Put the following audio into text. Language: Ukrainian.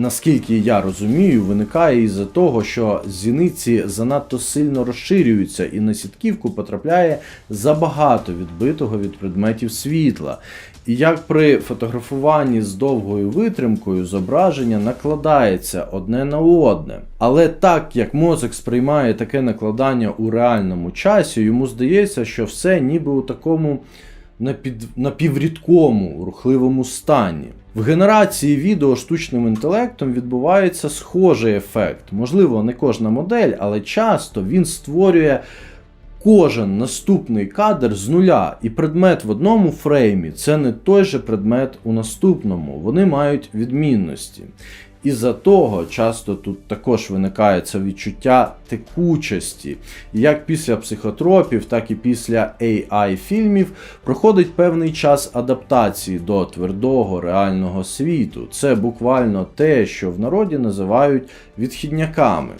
наскільки я розумію, виникає із-за того, що зіниці занадто сильно розширюються, і на сітківку потрапляє забагато відбитого від предметів світла. І як при фотографуванні з довгою витримкою зображення накладається одне на одне. Але так як мозок сприймає таке накладання у реальному часі, йому здається, що все ніби у такому напіврідкому, рухливому стані. В генерації відео штучним інтелектом відбувається схожий ефект. Можливо, не кожна модель, але часто він створює кожен наступний кадр з нуля, і предмет в одному фреймі це не той же предмет у наступному. Вони мають відмінності. Із-за того часто тут також виникає це відчуття текучості. І як після психотропів, так і після AI фільмів проходить певний час адаптації до твердого реального світу. Це буквально те, що в народі називають відхідняками.